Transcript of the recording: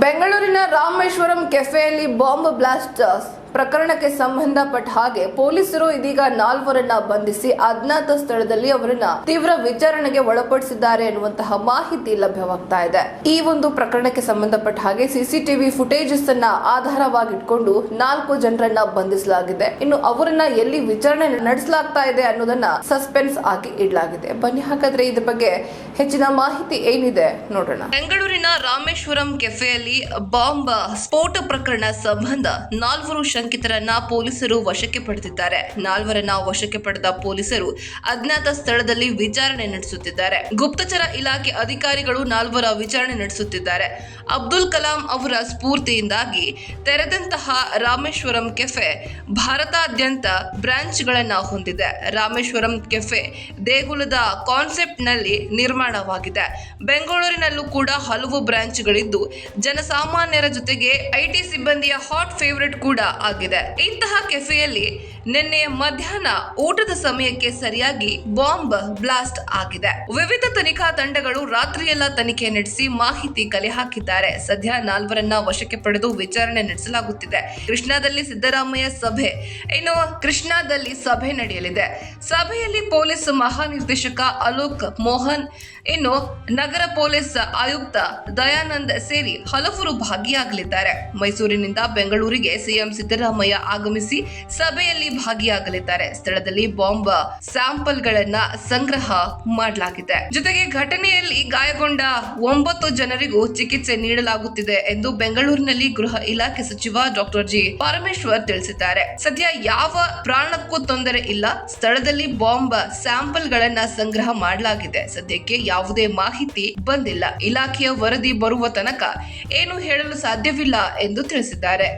ಬೆಂಗಳೂರಿನ Rameswaram ಕೆಫೆಯಲ್ಲಿ bomb blast ಪ್ರಕರಣಕ್ಕೆ ಸಂಬಂಧಪಟ್ಟ ಹಾಗೆ ಪೊಲೀಸರು ಇದೀಗ ನಾಲ್ವರನ್ನ ಬಂಧಿಸಿ ಅಜ್ಞಾತ ಸ್ಥಳದಲ್ಲಿ ಅವರನ್ನ ತೀವ್ರ ವಿಚಾರಣೆಗೆ ಒಳಪಡಿಸಿದ್ದಾರೆ ಎನ್ನುವಂತಹ ಮಾಹಿತಿ ಲಭ್ಯವಾಗ್ತಾ ಇದೆ. ಈ ಒಂದು ಪ್ರಕರಣಕ್ಕೆ ಸಂಬಂಧಪಟ್ಟ ಹಾಗೆ ಸಿಸಿಟಿವಿ ಫುಟೇಜಸ್ ಅನ್ನ ಆಧಾರವಾಗಿಟ್ಕೊಂಡು ನಾಲ್ಕು ಜನರನ್ನ ಬಂಧಿಸಲಾಗಿದೆ. ಇನ್ನು ಅವರನ್ನ ಎಲ್ಲಿ ವಿಚಾರಣೆ ನಡೆಸಲಾಗ್ತಾ ಇದೆ ಅನ್ನೋದನ್ನ ಸಸ್ಪೆನ್ಸ್ ಆಗಿ ಇಡಲಾಗಿದೆ. ಬನ್ನಿ ಹಾಗಾದ್ರೆ ಇದ್ರ ಬಗ್ಗೆ ಹೆಚ್ಚಿನ ಮಾಹಿತಿ ಏನಿದೆ ನೋಡೋಣ. ಬೆಂಗಳೂರಿನ ರಾಮೇಶ್ವರಂ ಕೆಫೆಯಲ್ಲಿ ಬಾಂಬ್ ಸ್ಫೋಟ ಪ್ರಕರಣ ಸಂಬಂಧ ನಾಲ್ವರು ಶಂಕಿತರನ್ನ ಪೊಲೀಸರು ವಶಕ್ಕೆ ಪಡೆದಿದ್ದಾರೆ. ನಾಲ್ವರನ್ನ ವಶಕ್ಕೆ ಪಡೆದ ಪೊಲೀಸರು ಅಜ್ಞಾತ ಸ್ಥಳದಲ್ಲಿ ವಿಚಾರಣೆ ನಡೆಸುತ್ತಿದ್ದಾರೆ. ಗುಪ್ತಚರ ಇಲಾಖೆ ಅಧಿಕಾರಿಗಳು ನಾಲ್ವರ ವಿಚಾರಣೆ ನಡೆಸುತ್ತಿದ್ದಾರೆ. ಅಬ್ದುಲ್ ಕಲಾಂ ಅವರ ಸ್ಫೂರ್ತಿಯಿಂದಾಗಿ ತೆರೆದಂತಹ ರಾಮೇಶ್ವರಂ ಕೆಫೆ ಭಾರತಾದ್ಯಂತ ಬ್ರಾಂಚ್ಗಳನ್ನ ಹೊಂದಿದೆ. ರಾಮೇಶ್ವರಂ ಕೆಫೆ ದೇಗುಲದ ಕಾನ್ಸೆಪ್ಟ್ನಲ್ಲಿ ನಿರ್ಮಾಣವಾಗಿದೆ. ಬೆಂಗಳೂರಿನಲ್ಲೂ ಕೂಡ ಹಲವು ಬ್ರಾಂಚ್ಗಳಿದ್ದು, ಜನಸಾಮಾನ್ಯರ ಜೊತೆಗೆ ಐಟಿ ಸಿಬ್ಬಂದಿಯ ಹಾಟ್ ಫೇವರೇಟ್ ಕೂಡ ಆಗಿದೆ. ಇಂತಹ ಕೆಫೆಯಲ್ಲಿ ನಿನ್ನೆ ಮಧ್ಯಾಹ್ನ ಊಟದ ಸಮಯಕ್ಕೆ ಸರಿಯಾಗಿ ಬಾಂಬ್ ಬ್ಲಾಸ್ಟ್ ಆಗಿದೆ. ವಿವಿಧ ತನಿಖಾ ತಂಡಗಳು ರಾತ್ರಿಯೆಲ್ಲ ತನಿಖೆ ನಡೆಸಿ ಮಾಹಿತಿ ಕಲೆ ಹಾಕಿದ್ದಾರೆ. ಸದ್ಯ ನಾಲ್ವರನ್ನ ವಶಕ್ಕೆ ಪಡೆದು ವಿಚಾರಣೆ ನಡೆಸಲಾಗುತ್ತಿದೆ. ಕೃಷ್ಣಾದಲ್ಲಿ ಸಿದ್ದರಾಮಯ್ಯ ಸಭೆ, ಇನ್ನು ಕೃಷ್ಣಾದಲ್ಲಿ ಸಭೆ ನಡೆಯಲಿದೆ. ಸಭೆಯಲ್ಲಿ ಪೊಲೀಸ್ ಮಹಾನಿರ್ದೇಶಕ ಅಲೋಕ್ ಮೋಹನ್, ಇನ್ನು ನಗರ ಪೊಲೀಸ್ ಆಯುಕ್ತ ದಯಾನಂದ್ ಸೇರಿ ಹಲವರು ಭಾಗಿಯಾಗಲಿದ್ದಾರೆ. ಮೈಸೂರಿನಿಂದ ಬೆಂಗಳೂರಿಗೆ ಸಿಎಂ ಸಿದ್ದರಾಮಯ್ಯ ಆಗಮಿಸಿ ಸಭೆಯಲ್ಲಿ ಭಾಗಿಯಾಗಲಿದ್ದಾರೆ. ಸ್ಥಳದಲ್ಲಿ ಬಾಂಬ್ ಸ್ಯಾಂಪಲ್ಗಳನ್ನ ಸಂಗ್ರಹ ಮಾಡಲಾಗಿದೆ. ಜೊತೆಗೆ ಘಟನೆಯಲ್ಲಿ ಗಾಯಗೊಂಡ ಒಂಬತ್ತು ಜನರಿಗೂ ಚಿಕಿತ್ಸೆ ನೀಡಲಾಗುತ್ತಿದೆ ಎಂದು ಬೆಂಗಳೂರಿನಲ್ಲಿ ಗೃಹ ಇಲಾಖೆ ಸಚಿವ ಡಾಕ್ಟರ್ ಜಿ. ಪರಮೇಶ್ವರ್ ತಿಳಿಸಿದ್ದಾರೆ. ಸದ್ಯ ಯಾವ ಪ್ರಾಣಕ್ಕೂ ತೊಂದರೆ ಇಲ್ಲ. ಸ್ಥಳದಲ್ಲಿ ಬಾಂಬ್ ಸ್ಯಾಂಪಲ್ಗಳನ್ನ ಸಂಗ್ರಹ ಮಾಡಲಾಗಿದೆ. ಸದ್ಯಕ್ಕೆ ಯಾವುದೇ ಮಾಹಿತಿ ಬಂದಿಲ್ಲ. ಇಲಾಖೆಯ ವರದಿ ಬರುವ ತನಕ ಏನು ಹೇಳಲು ಸಾಧ್ಯವಿಲ್ಲ ಎಂದು ತಿಳಿಸಿದ್ದಾರೆ.